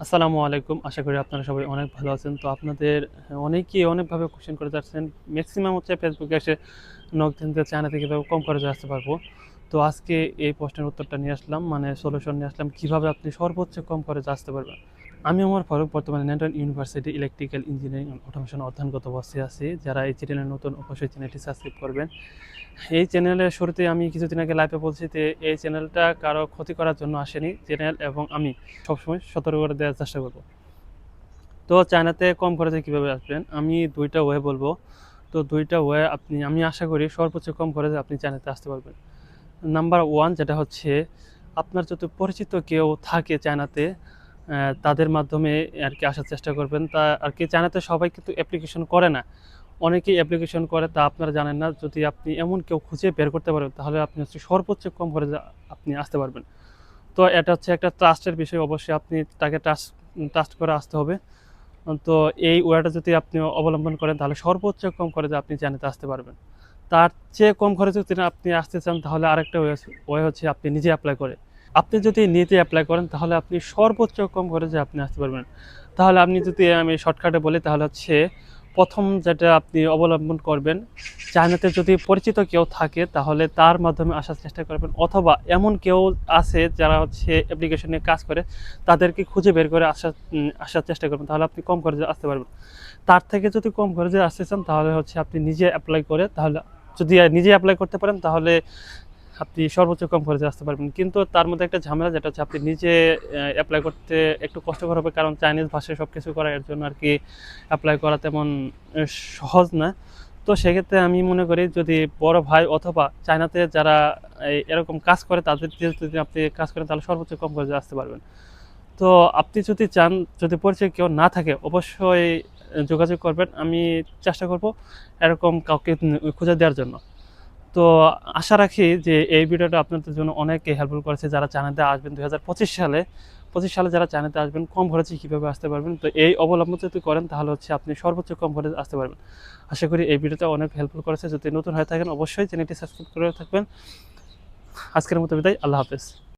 আসসালামু আলাইকুম। আশা করি আপনারা সবাই অনেক ভালো আছেন। তো আপনাদের অনেকেই অনেকভাবে কোশ্চেন করে যাচ্ছেন। ম্যাক্সিমাম হচ্ছে ফেসবুকে এসে নক দিনতে থেকে কীভাবে কম খরচে আসতে পারব। তো আজকে এই প্রশ্নের উত্তরটা নিয়ে আসলাম। মানে সলিউশন নিয়ে আসলাম। কীভাবে আপনি সর্বোচ্চ কম খরচে আসতে পারবেন? আমি আমার ফারুক বর্তমানে নেটন ইউনিভার্সিটি ইলেকট্রিক্যাল ইঞ্জিনিয়ারিং অটোমেশন অধ্যয়নগত বসে আছি। যারা এই চ্যানেলে নতুন অবশ্যই চ্যানেলটি সাবস্ক্রাইব করবেন। এই চ্যানেলের শুরুতে আমি কিছুদিন আগে লাইভে বলছি যে এই চ্যানেলটা কারও ক্ষতি করার জন্য আসেনি। চ্যানেল এবং আমি সবসময় সতর্ক করে দেওয়ার চেষ্টা করব। তো চায়নাতে কম খরচে কীভাবে আসবেন? আমি দুইটা ওয়ে বলব। তো দুইটা ওয়ে আপনি, আমি আশা করি সর্বোচ্চ কম খরচে আপনি চায়নাতে আসতে পারবেন। নাম্বার ওয়ান যেটা হচ্ছে, আপনার যত পরিচিত কেউ থাকে চায়নাতে তাদের মাধ্যমে আর কি আসার চেষ্টা করবেন। তা আর কি চায়নাতে সবাই কিন্তু অ্যাপ্লিকেশন করে না। অনেকেই অ্যাপ্লিকেশন করে, তা আপনারা জানেন না। যদি আপনি এমন কেউ খুঁজে বের করতে পারেন, তাহলে আপনি হচ্ছে সর্বোচ্চ কম খরচে আপনি আসতে পারবেন। তো এটা হচ্ছে একটা ট্রাস্টের বিষয়। অবশ্যই আপনি তাকে ট্রাস্ট ট্রাস্ট করে আসতে হবে। তো এই ওয়েটা যদি আপনি অবলম্বন করেন, তাহলে সর্বোচ্চ কম খরচে আপনি জানাতে আসতে পারবেন। তার চেয়ে কম খরচে যদি আপনি আসতে চান, তাহলে আরেকটা ওয়ে হচ্ছে আপনি নিজে অ্যাপ্লাই করে। আপনি যদি নিজে অ্যাপ্লাই করেন, তাহলে আপনি সর্বোচ্চ কম খরচে আপনি আসতে পারবেন। তাহলে আপনি যদি আমি শর্টকাটে বলি, তাহলে হচ্ছে প্রথম যেটা আপনি অবলম্বন করবেন, চায়নাতে যদি পরিচিত কেউ থাকে, তাহলে তার মাধ্যমে আসার চেষ্টা করবেন। অথবা এমন কেউ আছে যারা হচ্ছে অ্যাপ্লিকেশনে কাজ করে, তাদেরকে খুঁজে বের করে আসার আসার চেষ্টা করবেন। তাহলে আপনি কম খরচে আসতে পারবেন। তার থেকে যদি কম খরচে আসতে চান, তাহলে হচ্ছে আপনি নিজে অ্যাপ্লাই করে, তাহলে যদি নিজে অ্যাপ্লাই করতে পারেন, তাহলে আপনি সর্বোচ্চ কম খরচে আসতে পারবেন। কিন্তু তার মধ্যে একটা ঝামেলা যেটা হচ্ছে, আপনি নিজে অ্যাপ্লাই করতে একটু কষ্টকর হবে কারণ চাইনিজ ভাষায় সব কিছু করার জন্য আর কি অ্যাপ্লাই করা তেমন সহজ না। তো সেক্ষেত্রে আমি মনে করি যদি বড় ভাই অথবা চায়নাতে যারা এরকম কাজ করে, তাদের যদি আপনি কাজ করেন, তাহলে সর্বোচ্চ কম খরচে আসতে পারবেন। তো আপনি যদি চান, যদি পরিচয় কেউ না থাকে, অবশ্যই যোগাযোগ করবেন। আমি চেষ্টা করব এরকম কাউকে খুঁজে দেওয়ার জন্য। তো আশা রাখি যে এই ভিডিওটা আপনাদের জন্য অনেক হেল্পফুল করেছে যারা চায়নাতে আসবেন দু হাজার পঁচিশ সালে। পঁচিশ সালে যারা চায়নাতে আসবেন, কম খরচে কীভাবে আসতে পারবেন? তো এই অবলম্বন যদি করেন, তাহলে হচ্ছে আপনি সর্বোচ্চ কম খরচে আসতে পারবেন। আশা করি এই ভিডিওটা অনেক হেল্পফুল করেছে। যদি নতুন হয়ে থাকেন, অবশ্যই চ্যানেলটি সাবস্ক্রাইব করে থাকবেন। আজকের মতো বিদায়, আল্লাহ হাফেজ।